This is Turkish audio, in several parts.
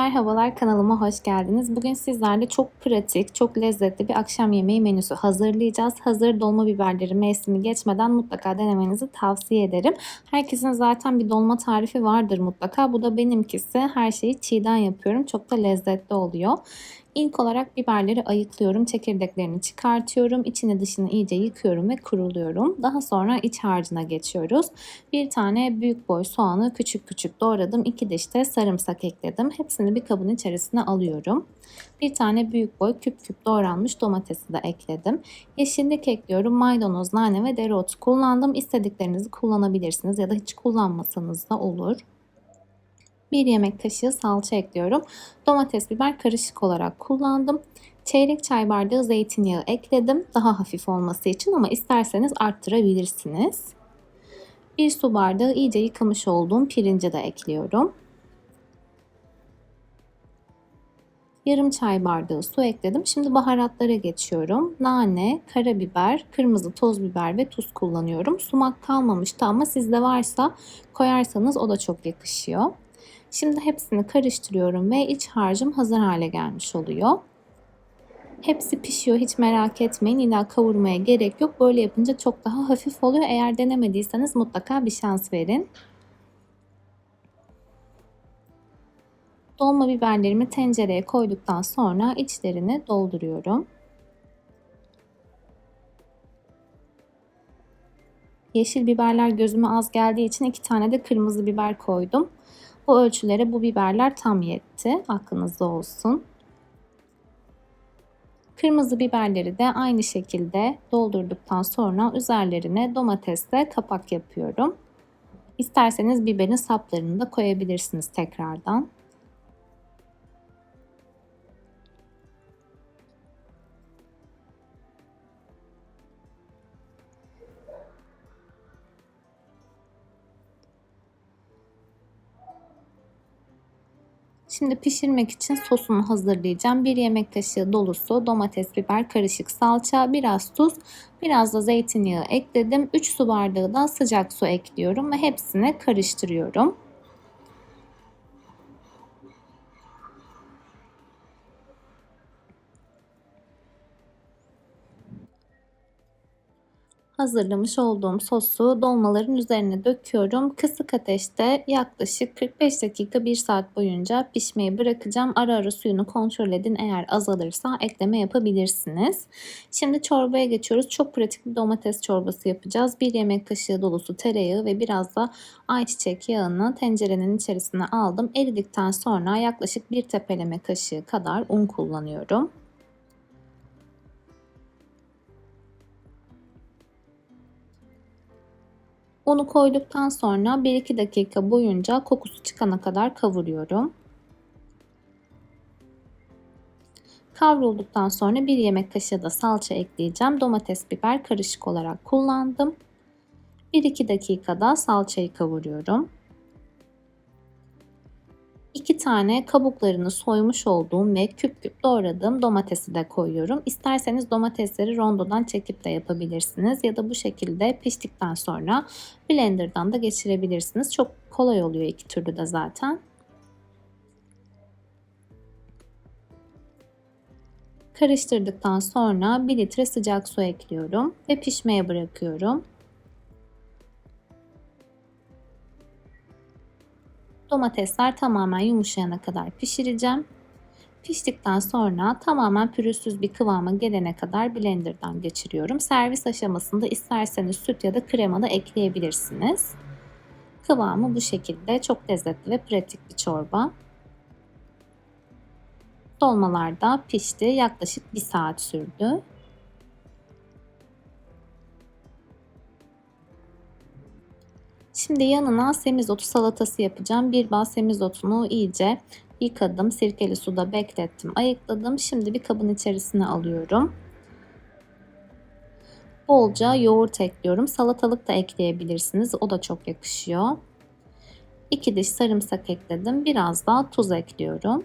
Merhabalar kanalıma hoş geldiniz. Bugün sizlerle çok pratik, çok lezzetli bir akşam yemeği menüsü hazırlayacağız. Hazır dolma biberleri mevsimi geçmeden mutlaka denemenizi tavsiye ederim. Herkesin zaten bir dolma tarifi vardır mutlaka. Bu da benimkisi. Her şeyi çiğden yapıyorum. Çok da lezzetli oluyor. İlk olarak biberleri ayıklıyorum. Çekirdeklerini çıkartıyorum. İçini dışını iyice yıkıyorum ve kuruluyorum. Daha sonra iç harcına geçiyoruz. Bir tane büyük boy soğanı küçük küçük doğradım. İki diş de sarımsak ekledim. Hepsini bir kabın içerisine alıyorum. Bir tane büyük boy küp küp doğranmış domatesi de ekledim. Yeşillik ekliyorum. Maydanoz, nane ve dereotu kullandım. İstediklerinizi kullanabilirsiniz ya da hiç kullanmasanız da olur. 1 yemek kaşığı salça ekliyorum. Domates, biber karışık olarak kullandım. Çeyrek çay bardağı zeytinyağı ekledim. Daha hafif olması için ama isterseniz arttırabilirsiniz. 1 su bardağı iyice yıkamış olduğum pirinci de ekliyorum. Yarım çay bardağı su ekledim. Şimdi baharatlara geçiyorum. Nane, karabiber, kırmızı toz biber ve tuz kullanıyorum. Sumak kalmamıştı ama sizde varsa koyarsanız o da çok yakışıyor. Şimdi hepsini karıştırıyorum ve iç harcım hazır hale gelmiş oluyor. Hepsi pişiyor hiç merak etmeyin. İlla kavurmaya gerek yok. Böyle yapınca çok daha hafif oluyor. Eğer denemediyseniz mutlaka bir şans verin. Dolma biberlerimi tencereye koyduktan sonra içlerini dolduruyorum. Yeşil biberler gözüme az geldiği için iki tane de kırmızı biber koydum. Bu ölçülere bu biberler tam yetti. Aklınızda olsun. Kırmızı biberleri de aynı şekilde doldurduktan sonra üzerlerine domatesle kapak yapıyorum. İsterseniz biberin saplarını da koyabilirsiniz tekrardan. Şimdi pişirmek için sosunu hazırlayacağım. 1 yemek kaşığı dolusu domates, biber, karışık salça, biraz tuz, biraz da zeytinyağı ekledim. 3 su bardağı da sıcak su ekliyorum ve hepsini karıştırıyorum. Hazırlamış olduğum sosu dolmaların üzerine döküyorum. Kısık ateşte yaklaşık 45 dakika 1 saat boyunca pişmeyi bırakacağım. Ara ara suyunu kontrol edin. Eğer azalırsa ekleme yapabilirsiniz. Şimdi çorbaya geçiyoruz. Çok pratik bir domates çorbası yapacağız. 1 yemek kaşığı dolusu tereyağı ve biraz da ayçiçek yağını tencerenin içerisine aldım. Eridikten sonra yaklaşık 1 tepeleme kaşığı kadar un kullanıyorum. Unu koyduktan sonra 1-2 dakika boyunca kokusu çıkana kadar kavuruyorum. Kavrulduktan sonra 1 yemek kaşığı da salça ekleyeceğim. Domates, biber karışık olarak kullandım. 1-2 dakikada salçayı kavuruyorum. 2 tane kabuklarını soymuş olduğum ve küp küp doğradığım domatesi de koyuyorum. İsterseniz domatesleri rondodan çekip de yapabilirsiniz ya da bu şekilde piştikten sonra blenderdan da geçirebilirsiniz. Çok kolay oluyor iki türlü de zaten. Karıştırdıktan sonra 1 litre sıcak su ekliyorum ve pişmeye bırakıyorum. Domatesler tamamen yumuşayana kadar pişireceğim. Piştikten sonra tamamen pürüzsüz bir kıvama gelene kadar blenderdan geçiriyorum. Servis aşamasında isterseniz süt ya da krema da ekleyebilirsiniz. Kıvamı bu şekilde çok lezzetli ve pratik bir çorba. Dolmalar da pişti. Yaklaşık bir saat sürdü. Şimdi yanına semizotu salatası yapacağım. Bir bağ semizotunu iyice yıkadım. Sirkeli suda beklettim. Ayıkladım. Şimdi bir kabın içerisine alıyorum. Bolca yoğurt ekliyorum. Salatalık da ekleyebilirsiniz. O da çok yakışıyor. 2 diş sarımsak ekledim. Biraz daha tuz ekliyorum.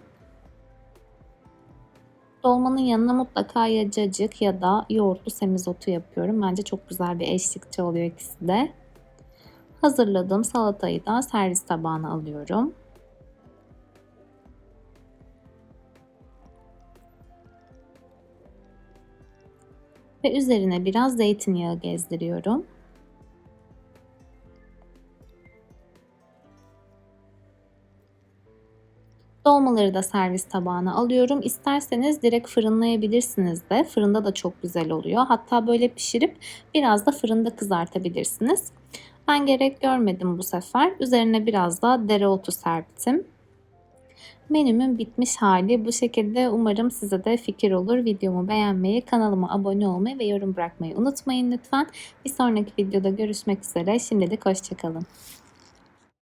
Dolmanın yanına mutlaka ya cacık ya da yoğurtlu semizotu yapıyorum. Bence çok güzel bir eşlikçi oluyor ikisi de. Hazırladığım salatayı da servis tabağına alıyorum. Ve üzerine biraz zeytinyağı gezdiriyorum. Dolmaları da servis tabağına alıyorum. İsterseniz direkt fırınlayabilirsiniz de. Fırında da çok güzel oluyor. Hatta böyle pişirip biraz da fırında kızartabilirsiniz. Ben gerek görmedim bu sefer. Üzerine biraz da dereotu serptim. Menümün bitmiş hali bu şekilde. Umarım size de fikir olur. Videomu beğenmeyi, kanalıma abone olmayı ve yorum bırakmayı unutmayın lütfen. Bir sonraki videoda görüşmek üzere. Şimdilik hoşçakalın.